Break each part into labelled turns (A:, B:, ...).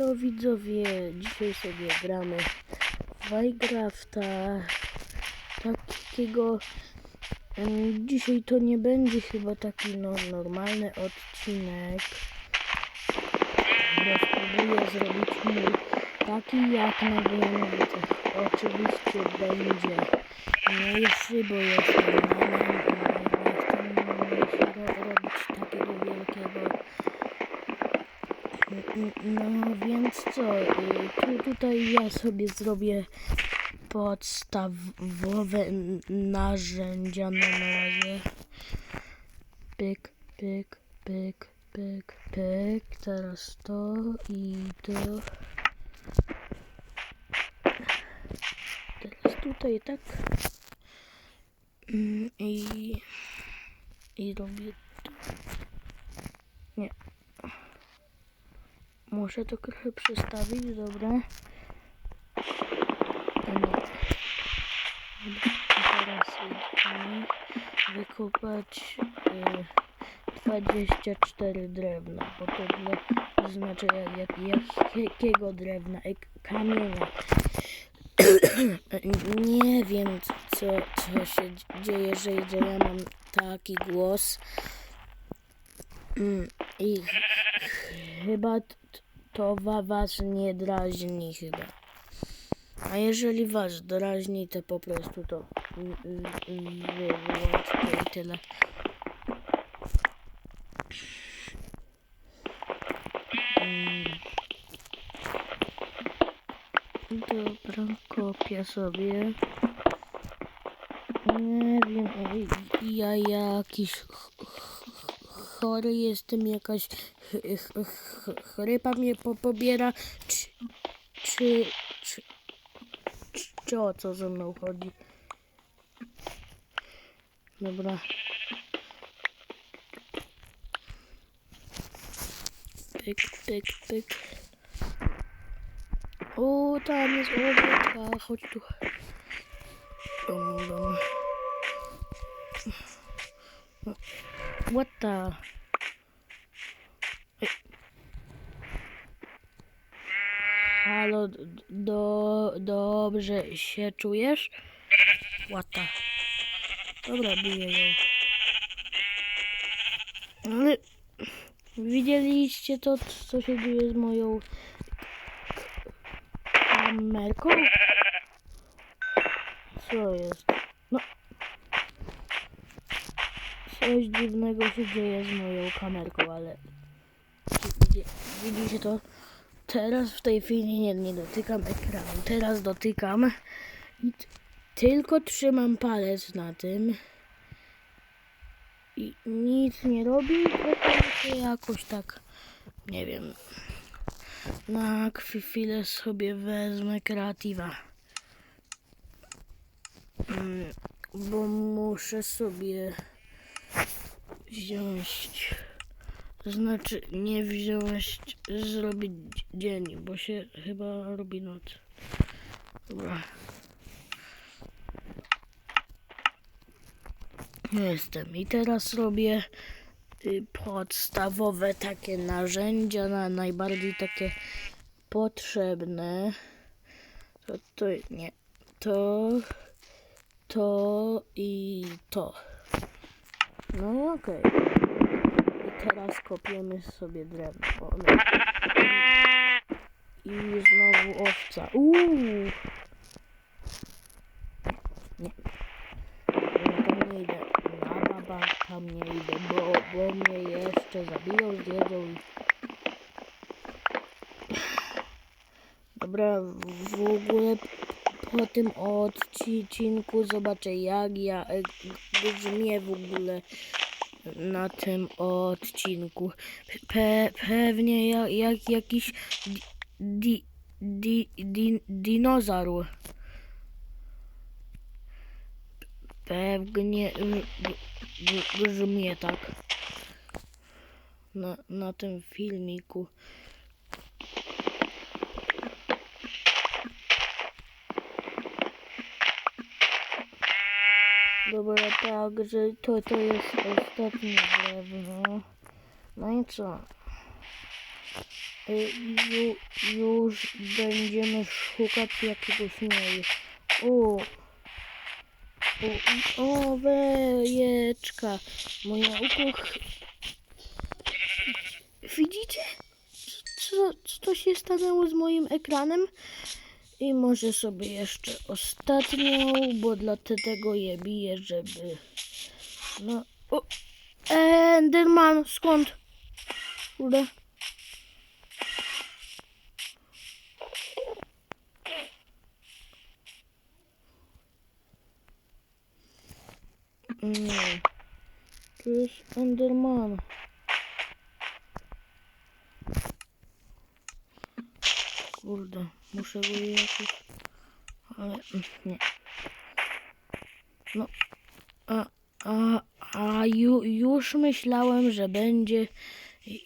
A: Elo widzowie, dzisiaj sobie gramy w Minecrafta. Takiego em, dzisiaj to nie będzie chyba taki no, normalny odcinek. Bo spróbuję zrobić mu taki jak na Wielowicach oczywiście będzie mniejszy, bo jestem i nie chcę mu ro- robić takiego wielkiego no więc co, y, tu, tutaj ja sobie zrobię podstawowe narzędzia na razie. Pyk, pyk, pyk, pyk, pyk. Teraz to i to. Teraz tutaj tak. Mm, I, i robię to. Nie, Muszę to trochę przestawić, dobra. I teraz wykopać y, 24 drewna, bo to dla, znaczy jak, jak, jak, jakiego drewna, jak kamienia. nie wiem co, co się dzieje, że, że ja mam taki głos. Mm, I chyba to wa was nie drażni chyba. A jeżeli was drażni, to po prostu to wy wyłączcie i tyle. Mm. Dobra, kopię sobie. Nie wiem, ja jakiś chory jestem, jakaś ch- ch- ch- chrypa mnie po pobiera, czy, czy, czy, czy, o co ze mną chodzi? Dobra. Pyk, pyk, pyk. O, tam jest oweczka, chodź tu. Dum, dum. What the? Halo, do, dobrze się czujesz? The? Dobra, biję ją. Ale widzieliście to, co się dzieje z moją kamerką? Co jest? No. Coś dziwnego się dzieje z moją kamerką, ale widzi- widzicie to? Teraz w tej chwili nie, nie dotykam ekranu. Teraz dotykam i tylko trzymam palec na tym i nic nie robi, tylko się jakoś tak, nie wiem, na chwi- chwilę sobie wezmę kreatywa. Mm, bo muszę sobie wziąć, to znaczy nie wziąć, zrobić dzień, bo się chyba robi noc. Dobra. Jestem i teraz robię y, podstawowe takie narzędzia, na najbardziej takie potrzebne. To, to nie, to, to i to. No i okej. I teraz kopiemy sobie drewno. No. I znowu owca. Uuu. Nie. Ja tam nie idę. Na baba tam nie idę, bo, bo mnie jeszcze zabiją, zjedzą i... Dobra, w ogóle po tym odcinku zobaczę jak ja e, brzmię w ogóle na tym odcinku. Pe, pewnie jak, jak jakiś di, di, di, di, dinozaur. Pewnie brzmię tak na, na tym filmiku. Dobra, także to, to jest ostatnie drewno. No i co? Y, Ju, już będziemy szukać jakiegoś mniej. O, o, o, wejeczka. Moja ukoch... Widzicie? Co, co się stanęło z moim ekranem? I może sobie jeszcze ostatnią, bo dlatego je biję, żeby... No... O! Enderman, skąd? Kurde. Nie. To jest Enderman. Kurde, muszę go jakoś... Ale nie. No. A, a, a ju, już myślałem, że będzie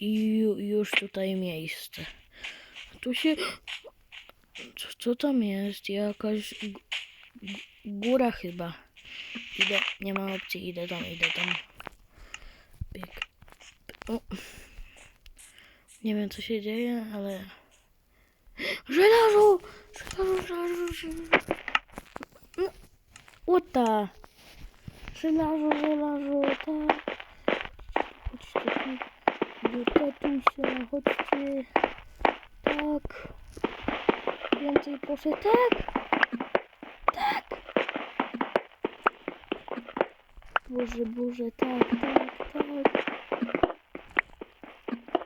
A: ju, już tutaj miejsce. Tu się... Co, co tam jest? Jakaś góra chyba. Idę, nie ma opcji, idę tam, idę tam. Bieg. O. Nie wiem co się dzieje, ale... Żelazo! Żelazo, żelazo, żelazo. No? Żelazo, żelazo, tak. Chodźcie tu. Tatusia, chodźcie. Tak. Więcej proszę, tak. Tak. Boże, Boże, tak, tak, tak.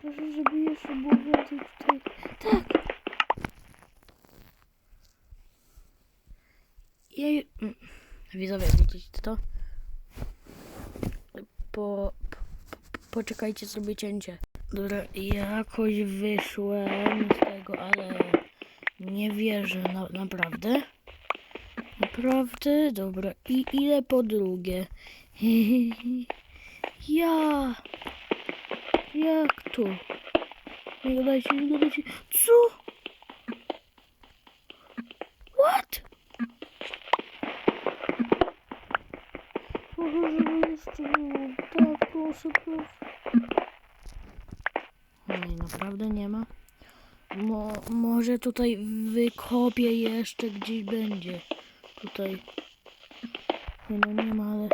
A: Proszę, żeby jeszcze było więcej tutaj. Tak. Widzowie, widzicie to? Po, po, poczekajcie, zrobię cięcie. Dobra, jakoś wyszłem z tego, ale nie wierzę, na, naprawdę. Naprawdę? Dobra, i ile po drugie? Ja! Jak to? Nie gadajcie, nie gadajcie. Co? What? Proszę, żeby jeszcze było. Proszę. Nie, naprawdę nie ma. Mo, może tutaj wykopię jeszcze gdzieś będzie. Tutaj. No, nie ma, ale...